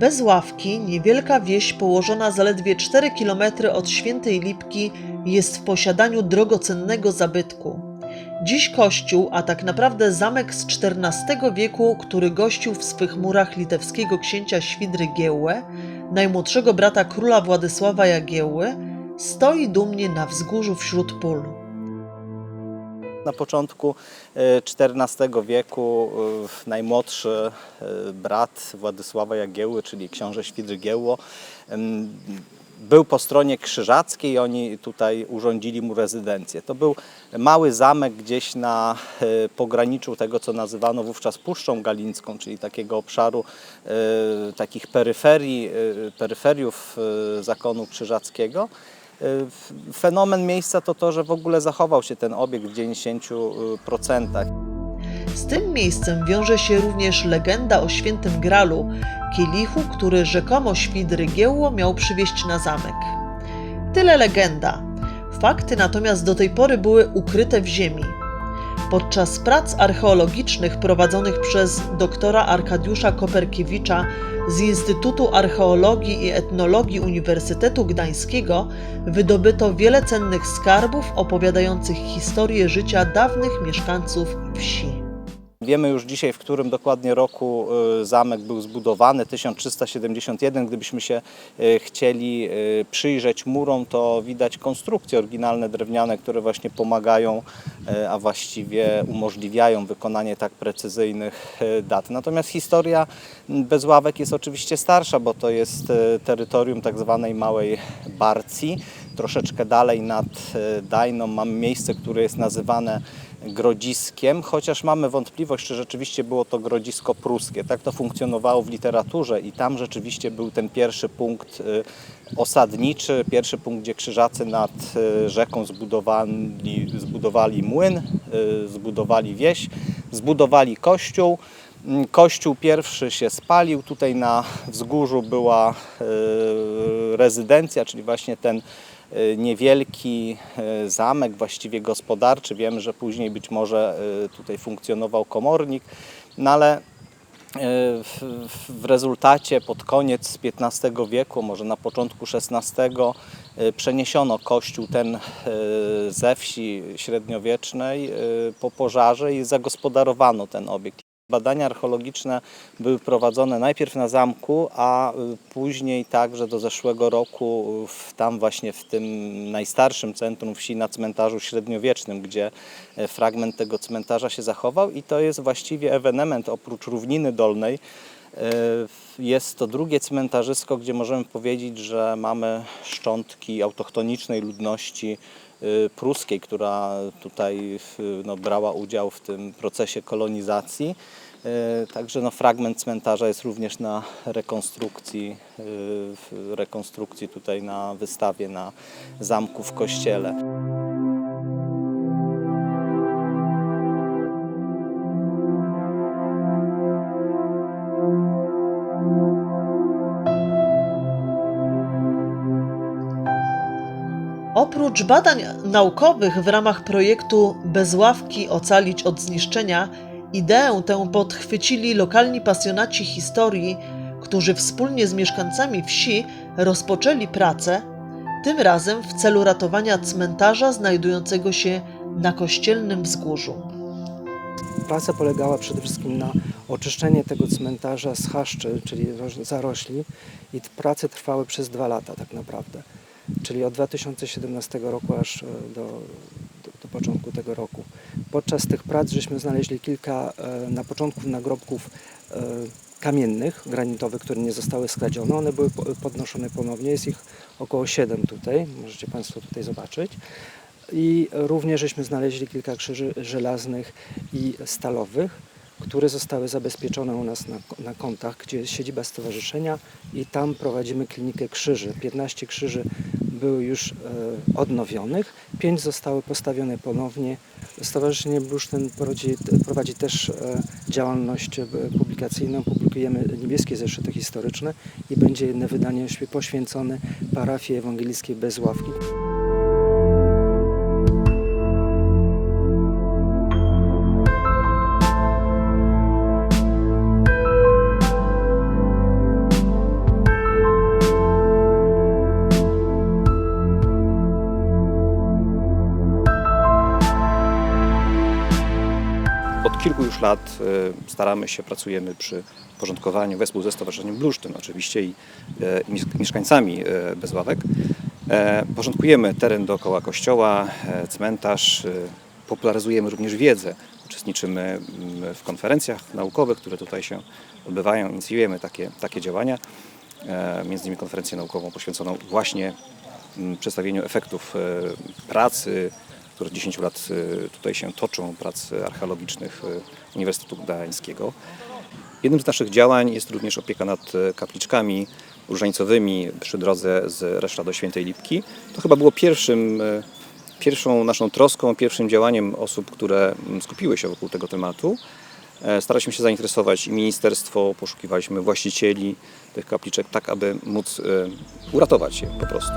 Bez ławki niewielka wieś położona zaledwie 4 km od Świętej Lipki jest w posiadaniu drogocennego zabytku. Dziś kościół, a tak naprawdę zamek z XIV wieku, który gościł w swych murach litewskiego księcia Świdry Giełłę, najmłodszego brata króla Władysława Jagiełły, stoi dumnie na wzgórzu wśród pól. Na początku XIV wieku e, najmłodszy e, brat Władysława Jagiełły, czyli książę Świdry Giełło, był po stronie krzyżackiej, oni tutaj urządzili mu rezydencję. To był mały zamek gdzieś na e, pograniczu tego, co nazywano wówczas Puszczą Galińską, czyli takiego obszaru e, takich peryferii, e, peryferiów zakonu krzyżackiego. Fenomen miejsca to to, że w ogóle zachował się ten obiekt w 90%. Z tym miejscem wiąże się również legenda o świętym Gralu, kielichu, który rzekomo Świdry Giełło miał przywieźć na zamek. Tyle legenda. Fakty natomiast do tej pory były ukryte w ziemi. Podczas prac archeologicznych prowadzonych przez doktora Arkadiusza Koperkiewicza z Instytutu Archeologii i Etnologii Uniwersytetu Gdańskiego wydobyto wiele cennych skarbów opowiadających historię życia dawnych mieszkańców wsi. Wiemy już dzisiaj, w którym dokładnie roku y, zamek był zbudowany, 1371. Gdybyśmy się y, chcieli y, przyjrzeć murom, to widać konstrukcje oryginalne drewniane, które właśnie pomagają, a właściwie umożliwiają wykonanie tak precyzyjnych dat. Natomiast historia m, bez ławek jest oczywiście starsza, bo to jest terytorium tak zwanej Małej Barcji. Troszeczkę dalej nad Dajną mamy miejsce, które jest nazywane grodziskiem, chociaż mamy wątpliwość, czy rzeczywiście było to grodzisko pruskie. Tak to funkcjonowało w literaturze i tam rzeczywiście był ten pierwszy punkt y, osadniczy, pierwszy punkt, gdzie krzyżacy nad y, rzeką zbudowali, zbudowali młyn, y, zbudowali wieś, zbudowali kościół. Mm, Kościół pierwszy się spalił, tutaj na wzgórzu była rezydencja, czyli właśnie ten niewielki y, zamek, właściwie gospodarczy. Wiemy, że później być może y, tutaj funkcjonował komornik, no ale w, rezultacie pod koniec XV wieku, może na początku XVI, przeniesiono kościół ten ze wsi średniowiecznej po pożarze i zagospodarowano ten obiekt. Badania archeologiczne były prowadzone najpierw na zamku, a y, później także do zeszłego roku y, w, tam właśnie w tym najstarszym centrum wsi na cmentarzu średniowiecznym, gdzie e, fragment tego cmentarza się zachował i to jest właściwie ewenement oprócz Równiny Dolnej. E, Jest to drugie cmentarzysko, gdzie możemy powiedzieć, że mamy szczątki autochtonicznej ludności y, pruskiej, która tutaj w- no, brała udział w tym procesie kolonizacji. Także no, fragment cmentarza jest również na rekonstrukcji, rekonstrukcji tutaj na wystawie na zamku w kościele. Oprócz badań naukowych w ramach projektu Bez ławki ocalić od zniszczenia, ideę tę podchwycili lokalni pasjonaci historii, którzy wspólnie z mieszkańcami wsi rozpoczęli pracę, tym razem w celu ratowania cmentarza znajdującego się na kościelnym wzgórzu. Praca polegała przede wszystkim na oczyszczeniu tego cmentarza z chaszczy, czyli zarośli i prace trwały przez dwa lata tak naprawdę. Czyli od 2017 roku aż e, do, do, do początku tego roku. Podczas tych prac żeśmy znaleźli kilka e, na początku nagrobków e, kamiennych, granitowych, które nie zostały skradzione. One były po- podnoszone ponownie. Jest ich około 7 tutaj, możecie Państwo tutaj zobaczyć. I również żeśmy znaleźli kilka krzyży żelaznych i stalowych, które zostały zabezpieczone u nas na, na kątach, gdzie jest siedziba stowarzyszenia i tam prowadzimy klinikę krzyży. 15 krzyży były już e, odnowionych, pięć zostały postawione ponownie. Stowarzyszenie Blusztyn prowadzi, prowadzi też e, działalność e, publikacyjną. Publikujemy niebieskie zeszyty historyczne i będzie jedno wydanie poświęcone parafii ewangelickiej Bezławki. Od kilku już lat e, staramy się, pracujemy przy porządkowaniu wespół ze Stowarzyszeniem Bluszczyn oczywiście i, e, i miesz- mieszkańcami e, Bezławek. E, Porządkujemy teren dookoła kościoła, e, cmentarz, popularyzujemy również wiedzę. Uczestniczymy mm, w konferencjach naukowych, które tutaj się odbywają, inicjujemy takie, takie działania. E, Między innymi konferencję naukową poświęconą właśnie mm, przedstawieniu efektów pracy, które od 10 lat e, tutaj się toczą, prac archeologicznych e, Uniwersytetu Gdańskiego. Jednym z naszych działań jest również opieka nad e, kapliczkami różańcowymi przy drodze z Reszta do Świętej Lipki. To chyba było pierwszym, pierwszą naszą troską, pierwszym działaniem osób, które mm, skupiły się wokół tego tematu. E, Staraliśmy się zainteresować i ministerstwo, poszukiwaliśmy właścicieli tych kapliczek, tak aby móc uratować je po prostu.